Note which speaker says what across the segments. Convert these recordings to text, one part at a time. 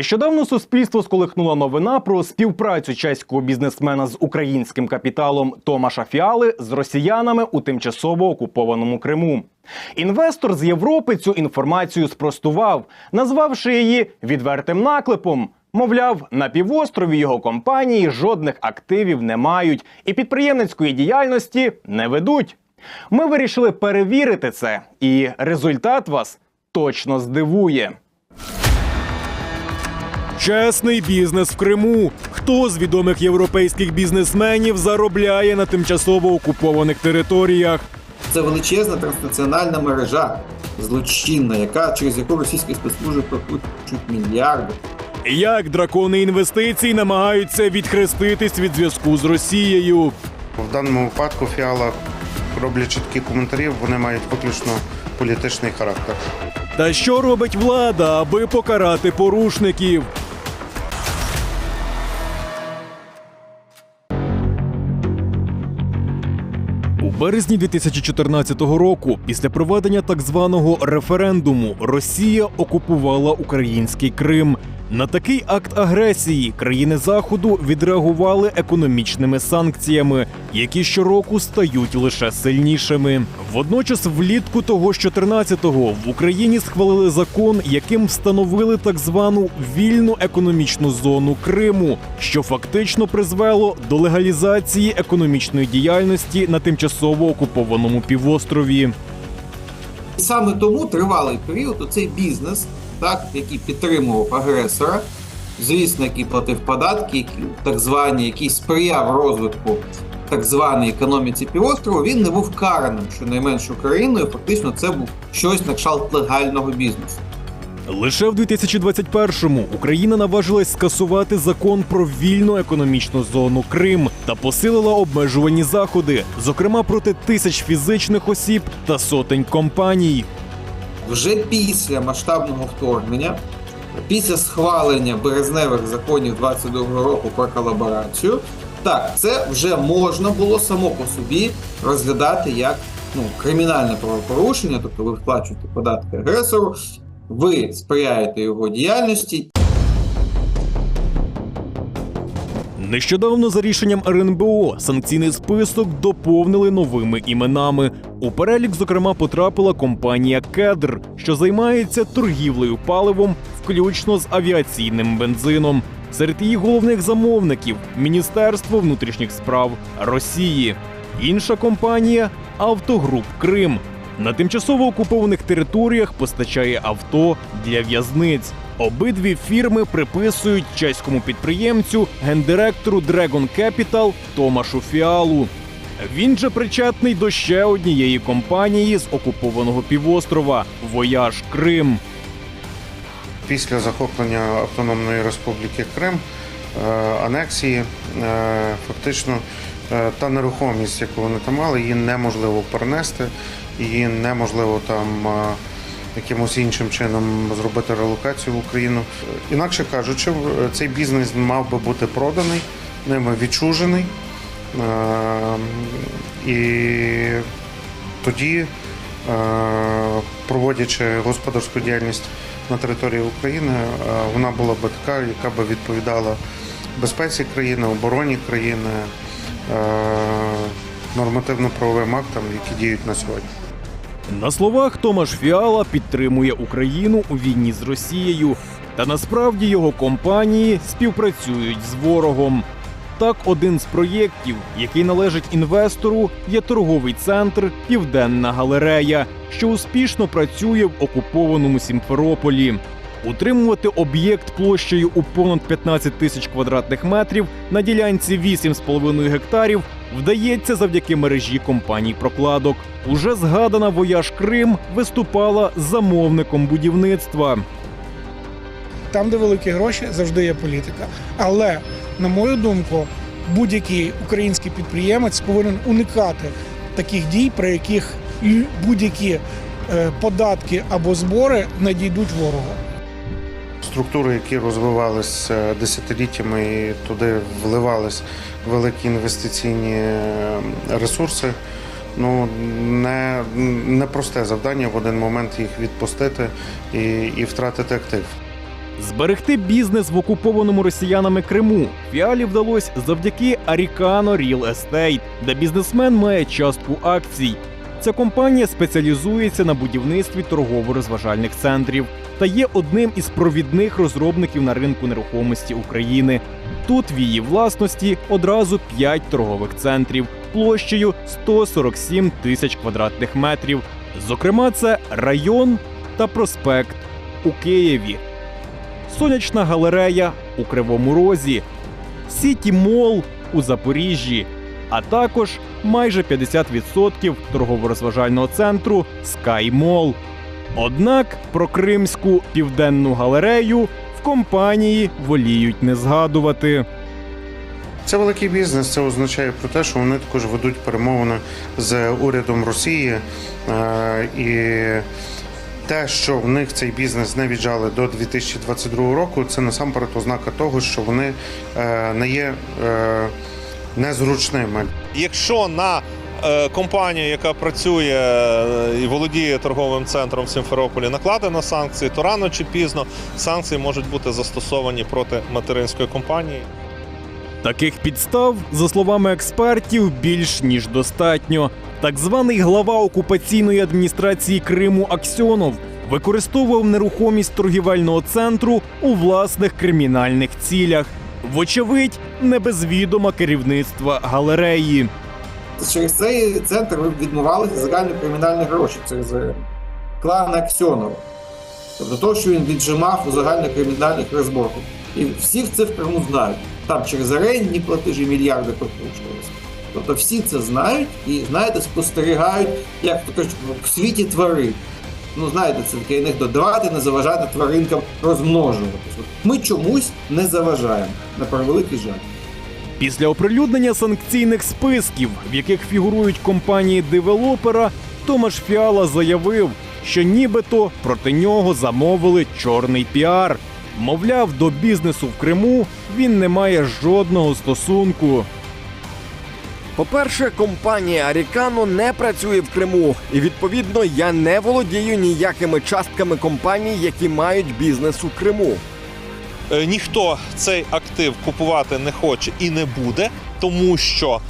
Speaker 1: Нещодавно суспільство сколихнула новина про співпрацю чеського бізнесмена з українським капіталом Томаша Фіали з росіянами у тимчасово окупованому Криму. Інвестор з Європи цю інформацію спростував, назвавши її відвертим наклепом. Мовляв, на півострові його компанії жодних активів не мають і підприємницької діяльності не ведуть. Ми вирішили перевірити це, і результат вас точно здивує.
Speaker 2: Чесний бізнес в Криму. Хто з відомих європейських бізнесменів заробляє на тимчасово окупованих територіях?
Speaker 3: Це величезна транснаціональна мережа злочинна, яка через яку російські спецслужби прокручують мільярди.
Speaker 2: Як дракони інвестицій намагаються відхреститись від зв'язку з Росією?
Speaker 4: В даному випадку фіала, роблячи такі коментарі, вони мають виключно політичний характер.
Speaker 2: Та що робить влада, аби покарати порушників? Березні 2014 року, після проведення так званого референдуму, Росія окупувала український Крим. На такий акт агресії країни Заходу відреагували економічними санкціями, які щороку стають лише сильнішими. Водночас, влітку того ж 14-го в Україні схвалили закон, яким встановили так звану вільну економічну зону Криму, що фактично призвело до легалізації економічної діяльності на тимчасово окупованому півострові.
Speaker 3: Саме тому тривалий період оцей бізнес, так, який підтримував агресора, звісно, який платив податки, які, так звані, який сприяв розвитку так званої економіці півострову, він не був караним щонайменш Україною. Фактично, це був щось на кшталт легального бізнесу.
Speaker 2: Лише в 2021-му Україна наважилась скасувати закон про вільну економічну зону Крим та посилила обмежувальні заходи, зокрема проти тисяч фізичних осіб та сотень компаній.
Speaker 3: Вже після масштабного вторгнення, після схвалення березневих законів 22 року про колаборацію, так, це вже можна було само по собі розглядати як ну, кримінальне правопорушення, тобто ви вплачуєте податки агресору, ви сприяєте його діяльності,
Speaker 2: Нещодавно за рішенням РНБО санкційний список доповнили новими іменами. У перелік, зокрема, потрапила компанія Кедр, що займається торгівлею паливом, включно з авіаційним бензином. Серед її головних замовників Міністерство внутрішніх справ Росії. Інша компанія Автогруп Крим. На тимчасово окупованих територіях постачає авто для в'язниць. Обидві фірми приписують чеському підприємцю гендиректору Dragon Capital Томашу Фіалу. Він же причетний до ще однієї компанії з окупованого півострова Вояж Крим.
Speaker 4: Після захоплення Автономної Республіки Крим, е, анексії, е, фактично е, та нерухомість, яку вони там мали, її неможливо перенести, її неможливо там якимось іншим чином зробити релокацію в Україну. Інакше кажучи, цей бізнес мав би бути проданий, ними відчужений. Е, І тоді, е, проводячи господарську діяльність на території України, е, вона була би така, яка би відповідала безпеці країни, обороні країни, нормативно-правовим актам, які діють на сьогодні.
Speaker 2: На словах Томаш Фіала підтримує Україну у війні з Росією, та насправді його компанії співпрацюють з ворогом. Так, один з проєктів, який належить інвестору, є торговий центр Південна галерея, що успішно працює в окупованому Сімферополі. Утримувати об'єкт площею у понад 15 тисяч квадратних метрів на ділянці 8,5 гектарів вдається завдяки мережі компаній прокладок. Уже згадана Вояж Крим виступала замовником будівництва.
Speaker 5: Там, де великі гроші, завжди є політика. Але, на мою думку, будь-який український підприємець повинен уникати таких дій, при яких будь-які е, податки або збори надійдуть ворогу.
Speaker 4: Структури, які розвивалися десятиліттями і туди вливались великі інвестиційні е, ресурси. Ну не, не просте завдання в один момент їх відпустити і, і втратити актив.
Speaker 2: Зберегти бізнес в окупованому росіянами Криму Фіалі вдалося завдяки Aricano Real Estate, де бізнесмен має частку акцій. Ця компанія спеціалізується на будівництві торгово-розважальних центрів та є одним із провідних розробників на ринку нерухомості України. Тут в її власності одразу 5 торгових центрів площею 147 тисяч квадратних метрів. Зокрема, це район та проспект у Києві, сонячна галерея у Кривому Розі, Сіті Мол у Запоріжжі, а також майже 50% торгово-розважального центру Sky Mall. Однак про Кримську південну галерею в компанії воліють не згадувати.
Speaker 4: Це великий бізнес. Це означає про те, що вони також ведуть перемовини з урядом Росії. Е, І те, що в них цей бізнес не віджали до 2022 року, це насамперед ознака того, що вони е, не є е, незручними.
Speaker 6: Якщо на е, компанію, яка працює е, і володіє торговим центром в Сімферополі, накладено санкції, то рано чи пізно санкції можуть бути застосовані проти материнської компанії.
Speaker 2: Таких підстав, за словами експертів, більш ніж достатньо. Так званий глава окупаційної адміністрації Криму Аксьонов використовував нерухомість торгівельного центру у власних кримінальних цілях. Вочевидь, не без відома керівництва галереї.
Speaker 3: Через цей центр відмивалися загальні кримінальні гроші через клан Аксьонова. Тобто того, що він віджимав у загальнокримінальних розборках. І всіх це в Криму знають. Там через орендні платежі мільярди прокручувалися. Тобто всі це знають і, знаєте, спостерігають, як то кажуть, в світі тварин. Ну, знаєте, це такий анекдот. Давайте не заважати тваринкам розмножуватися. Ми чомусь не заважаємо, на превеликий жаль.
Speaker 2: Після оприлюднення санкційних списків, в яких фігурують компанії девелопера, Томаш Фіала заявив, що нібито проти нього замовили чорний піар. Мовляв, до бізнесу в Криму він не має жодного стосунку.
Speaker 7: По-перше, компанія Арікано не працює в Криму, і відповідно я не володію ніякими частками компаній, які мають бізнес у Криму.
Speaker 6: Е, Ніхто цей актив купувати не хоче і не буде, тому що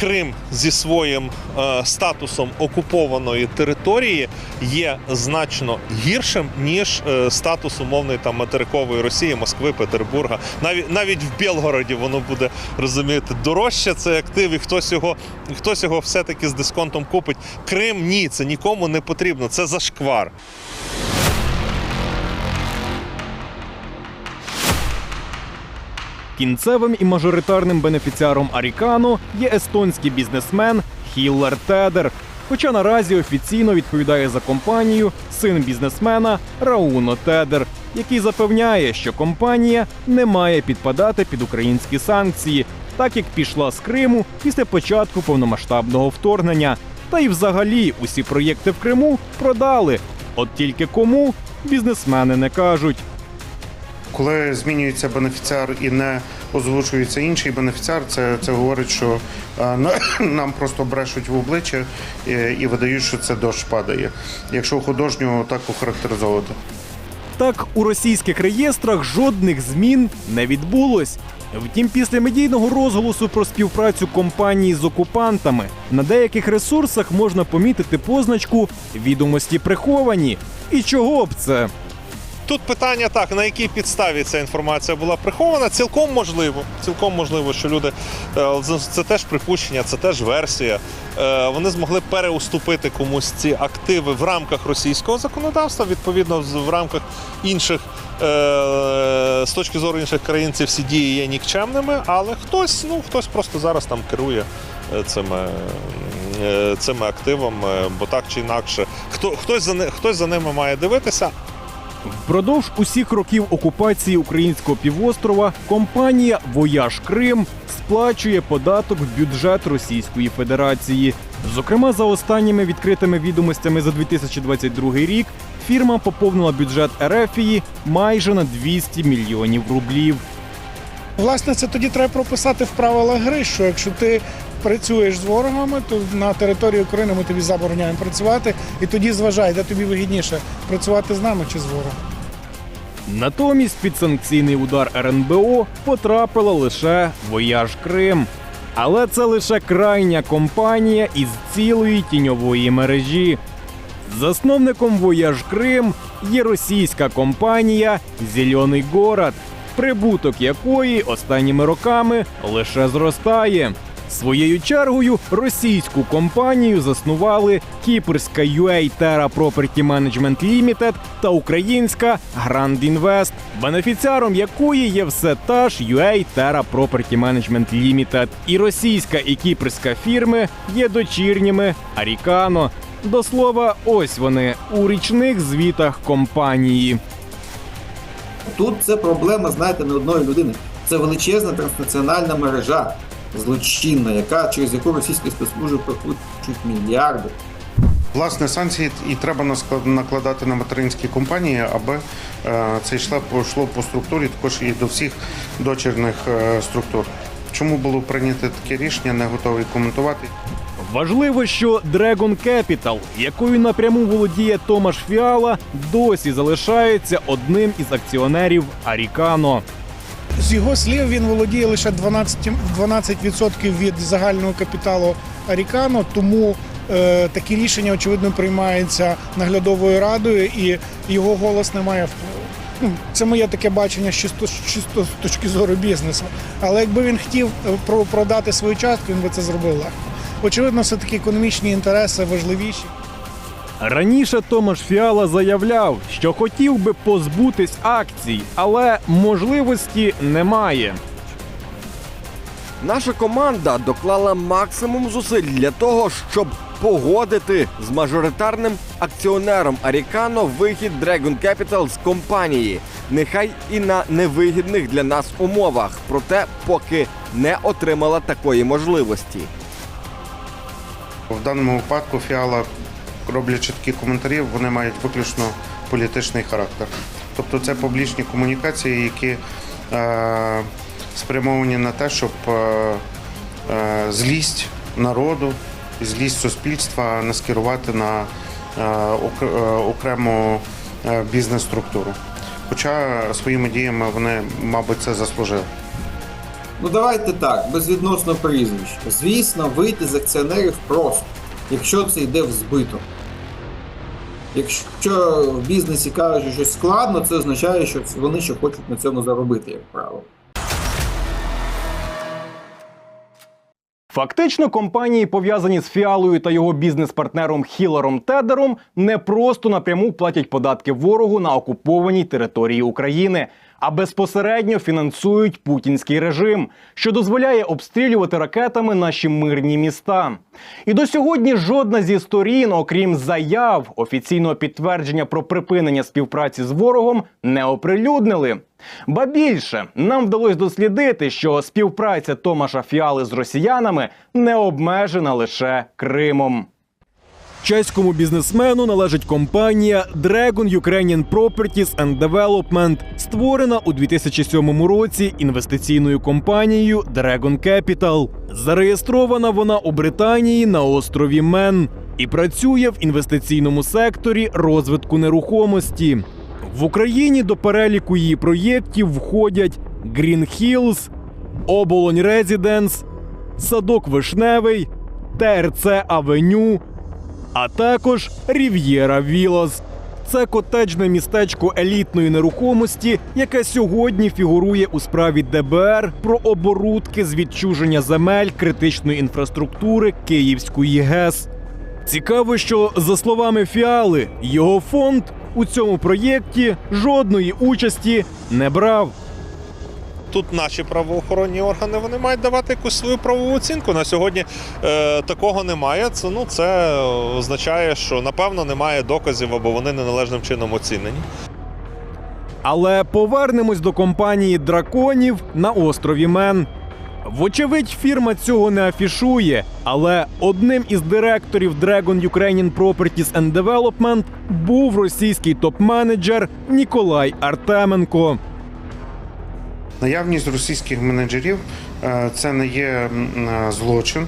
Speaker 6: Крим зі своїм е, статусом окупованої території є значно гіршим ніж е, статус умовної там материкової Росії, Москви, Петербурга. Навіть навіть в Білгороді воно буде розумієте дорожче цей актив, і хтось його хтось його все-таки з дисконтом купить. Крим ні, це нікому не потрібно. Це зашквар.
Speaker 2: Кінцевим і мажоритарним бенефіціаром Арікано є естонський бізнесмен Хіллер Тедер. Хоча наразі офіційно відповідає за компанію син бізнесмена Рауно Тедер, який запевняє, що компанія не має підпадати під українські санкції, так як пішла з Криму після початку повномасштабного вторгнення. Та й взагалі усі проєкти в Криму продали. От тільки кому бізнесмени не кажуть.
Speaker 4: Коли змінюється бенефіціар і не озвучується інший бенефіціар, це, це говорить, що е, на- нам просто брешуть в обличчя і, і видають, що це дощ падає. Якщо художнього так охарактеризовувати.
Speaker 2: Так, у російських реєстрах жодних змін не відбулось. Втім, після медійного розголосу про співпрацю компанії з окупантами на деяких ресурсах можна помітити позначку відомості приховані. І чого б це?
Speaker 6: Тут питання так, на якій підставі ця інформація була прихована. Цілком можливо. Цілком можливо, що люди е, це теж припущення, це теж версія. Е, Вони змогли переуступити комусь ці активи в рамках російського законодавства. Відповідно, в рамках інших е, з точки зору інших країн ці всі дії є нікчемними, але хтось, ну хтось просто зараз там керує цими. Цими активами, бо так чи інакше, хто хтось за хтось за ними має дивитися,
Speaker 2: Впродовж усіх років окупації українського півострова компанія Вояж Крим сплачує податок в бюджет Російської Федерації. Зокрема, за останніми відкритими відомостями за 2022 рік фірма поповнила бюджет Ерефії майже на 200 мільйонів рублів.
Speaker 5: Власне, це тоді треба прописати в правилах гри, що якщо ти працюєш з ворогами, то на території України ми тобі забороняємо працювати, і тоді зважай, де тобі вигідніше працювати з нами чи з ворогом.
Speaker 2: Натомість під санкційний удар РНБО потрапила лише Вояж Крим. Але це лише крайня компанія із цілої тіньової мережі. Засновником Вояж Крим є російська компанія Зелений Город, прибуток якої останніми роками лише зростає. Своєю чергою російську компанію заснували кіпрська UA Terra Property Management Limited та українська Grand Invest, бенефіціаром якої є все та ж UA Terra Property Management Limited. І російська і кіпрська фірми є дочірніми Арікано. До слова, ось вони у річних звітах компанії.
Speaker 3: Тут це проблема, знаєте, не одної людини. Це величезна транснаціональна мережа злочинна, яка через яку російські спецслужби прокручують мільярди.
Speaker 4: Власне, санкції і треба накладати на материнські компанії, аби е, це йшло йшло по структурі, також і до всіх дочірних е, структур. Чому було прийнято таке рішення, не готовий коментувати.
Speaker 2: Важливо, що Dragon Capital, якою напряму володіє Томаш Фіала, досі залишається одним із акціонерів Арікано.
Speaker 5: З його слів він володіє лише 12, 12% від загального капіталу Арікано, тому е, такі рішення очевидно приймаються наглядовою радою, і його голос не має впливу. Ну, це моє таке бачення чисто, чисто з точки зору бізнесу. Але якби він хотів е, про- продати свою частку, він би це зробив легко. Очевидно, все таки економічні інтереси важливіші.
Speaker 2: Раніше Томаш Фіала заявляв, що хотів би позбутись акцій, але можливості немає.
Speaker 7: Наша команда доклала максимум зусиль для того, щоб погодити з мажоритарним акціонером Арікано вихід Dragon Capital з компанії, нехай і на невигідних для нас умовах, проте поки не отримала такої можливості.
Speaker 4: В даному випадку Фіала, роблячи такі коментарі, вони мають виключно політичний характер. Тобто це публічні комунікації, які е, спрямовані на те, щоб е, е, злість народу і злість суспільства не скерувати на е, е, окрему е, бізнес-структуру. Хоча своїми діями вони, мабуть, це заслужили.
Speaker 3: Ну давайте так, безвідносно прізвищ. Звісно, вийти з акціонерів просто, якщо це йде в збиток. Якщо в бізнесі кажуть, що щось складно, це означає, що вони ще хочуть на цьому заробити, як правило.
Speaker 1: Фактично, компанії, пов'язані з Фіалою та його бізнес-партнером Хіларом Тедером, не просто напряму платять податки ворогу на окупованій території України, а безпосередньо фінансують путінський режим, що дозволяє обстрілювати ракетами наші мирні міста. І до сьогодні жодна зі сторін, окрім заяв, офіційного підтвердження про припинення співпраці з ворогом, не оприлюднили. Ба більше нам вдалося дослідити, що співпраця Томаша Фіали з росіянами не обмежена лише Кримом.
Speaker 2: Чеському бізнесмену належить компанія Dragon Ukrainian Properties and Development, створена у 2007 році інвестиційною компанією Dragon Capital. Зареєстрована вона у Британії на острові Мен і працює в інвестиційному секторі розвитку нерухомості. В Україні до переліку її проєктів входять Green Hills, Оболонь Резіденс, Садок Вишневий, ТРЦ Авеню, а також Рів'єра Вілос. Це котеджне містечко елітної нерухомості, яке сьогодні фігурує у справі ДБР про оборудки з відчуження земель критичної інфраструктури Київської ГЕС. Цікаво, що за словами Фіали, його фонд у цьому проєкті жодної участі не брав.
Speaker 6: Тут наші правоохоронні органи вони мають давати якусь свою правову оцінку. На сьогодні е, такого немає. Це ну це означає, що напевно немає доказів або вони неналежним чином оцінені.
Speaker 2: Але повернемось до компанії драконів на острові Мен. Вочевидь, фірма цього не афішує, але одним із директорів Dragon Ukrainian Properties and Development був російський топ-менеджер Ніколай Артеменко.
Speaker 4: Наявність російських менеджерів е, це не є е, злочин,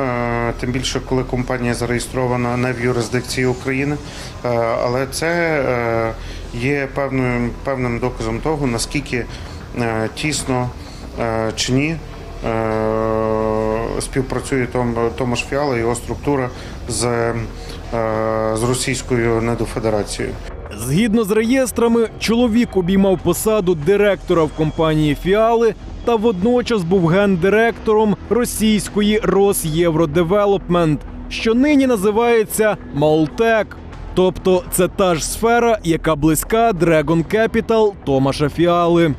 Speaker 4: е, тим більше коли компанія зареєстрована не в юрисдикції України. Але це є певним, певним доказом того, наскільки тісно чи ні співпрацює Том, Томаш Фіала його структура з, з Російською недофедерацією.
Speaker 2: Згідно з реєстрами, чоловік обіймав посаду директора в компанії Фіали та водночас був гендиректором російської Росєвродевелопмент, що нині називається Молтек. Тобто це та ж сфера, яка близька Dragon Capital Томаша Фіали.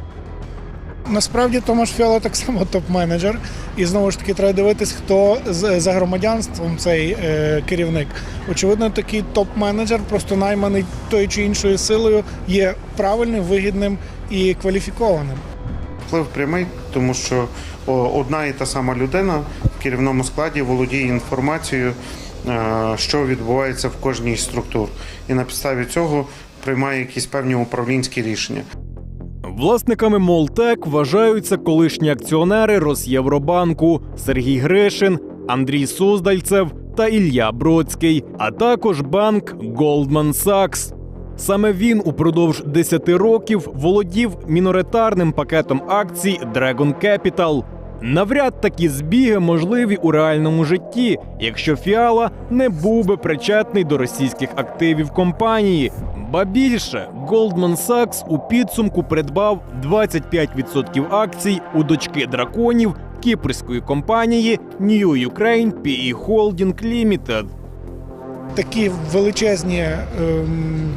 Speaker 5: Насправді Томаш Фіала так само топ-менеджер, і знову ж таки треба дивитись, хто за громадянством цей е, керівник. Очевидно, такий топ-менеджер, просто найманий тою чи іншою силою, є правильним, вигідним і кваліфікованим.
Speaker 4: Вплив прямий, тому що одна і та сама людина в керівному складі володіє інформацією, е, що відбувається в кожній з структур, і на підставі цього приймає якісь певні управлінські рішення.
Speaker 2: Власниками Молтек вважаються колишні акціонери Росєвробанку Сергій Гришин, Андрій Суздальцев та Ілля Бродський, а також банк Goldman Sachs. Саме він упродовж 10 років володів міноритарним пакетом акцій Dragon Capital. Навряд такі збіги можливі у реальному житті, якщо Фіала не був би причетний до російських активів компанії. Ба більше, Goldman Sachs у підсумку придбав 25% акцій у дочки драконів кіпрської компанії New Ukraine PE Holding Limited.
Speaker 5: Такі величезні, ем,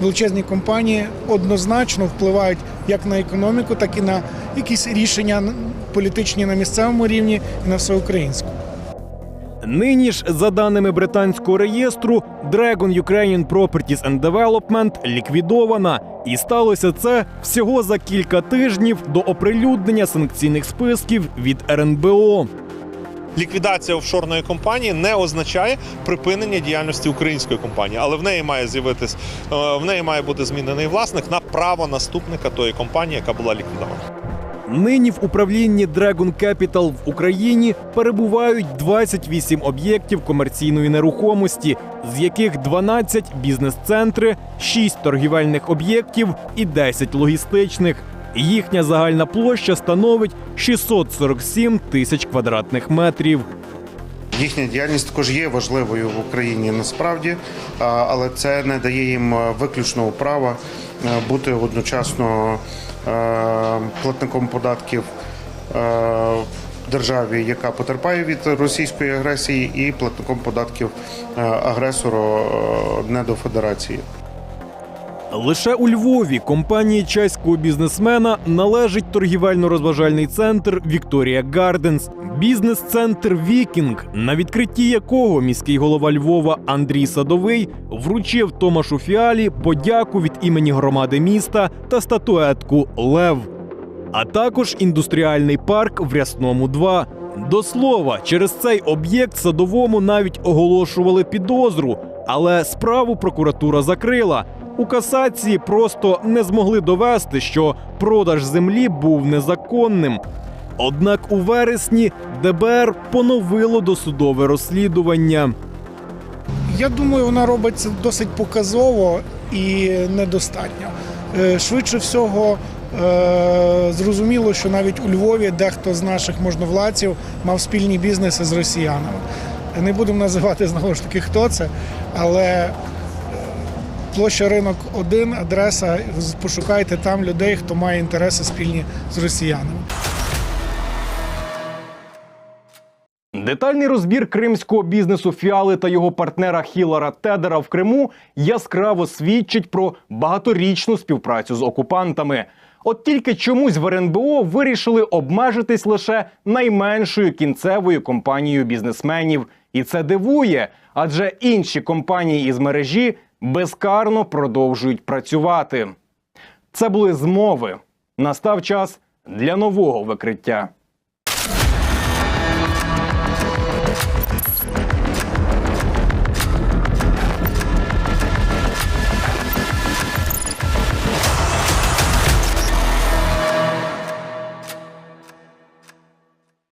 Speaker 5: величезні компанії однозначно впливають як на економіку, так і на якісь рішення політичні на місцевому рівні і на всеукраїнську.
Speaker 2: Нині ж, за даними британського реєстру, Dragon Ukrainian Properties and Development ліквідована, і сталося це всього за кілька тижнів до оприлюднення санкційних списків від РНБО.
Speaker 6: Ліквідація офшорної компанії не означає припинення діяльності української компанії, але в неї має з'явитись е, в неї має бути змінений власник на право наступника тої компанії, яка була ліквідована.
Speaker 2: Нині в управлінні Dragon Capital в Україні перебувають 28 об'єктів комерційної нерухомості, з яких 12 бізнес-центри, 6 торгівельних об'єктів і 10 логістичних. Їхня загальна площа становить 647 тисяч квадратних метрів.
Speaker 4: Їхня діяльність також є важливою в Україні насправді, але це не дає їм е, виключного права е, бути одночасно е, платником податків державі, яка потерпає від російської агресії, і платником податків агресору не до федерації.
Speaker 2: Лише у Львові компанії чеського бізнесмена належить торгівельно-розважальний центр Вікторія Гарденс, бізнес-центр Вікінг, на відкритті якого міський голова Львова Андрій Садовий вручив Томашу Фіалі подяку від імені громади міста та статуетку Лев. А також індустріальний парк в Рясному 2. До слова, через цей об'єкт садовому навіть оголошували підозру, але справу прокуратура закрила. У касації просто не змогли довести, що продаж землі був незаконним. Однак у вересні ДБР поновило досудове розслідування.
Speaker 5: Я думаю, вона робить це досить показово і недостатньо. Е, Швидше всього, е, зрозуміло, що навіть у Львові дехто з наших можновладців мав спільні бізнеси з росіянами. Не будемо називати знову ж таки, хто це, але площа ринок 1, адреса, пошукайте там людей, хто має інтереси спільні з росіянами.
Speaker 1: Детальний розбір кримського бізнесу Фіали та його партнера Хілара Тедера в Криму яскраво свідчить про багаторічну співпрацю з окупантами. От тільки чомусь в РНБО вирішили обмежитись лише найменшою кінцевою компанією бізнесменів, і це дивує, адже інші компанії із мережі безкарно продовжують працювати. Це були змови. Настав час для нового викриття.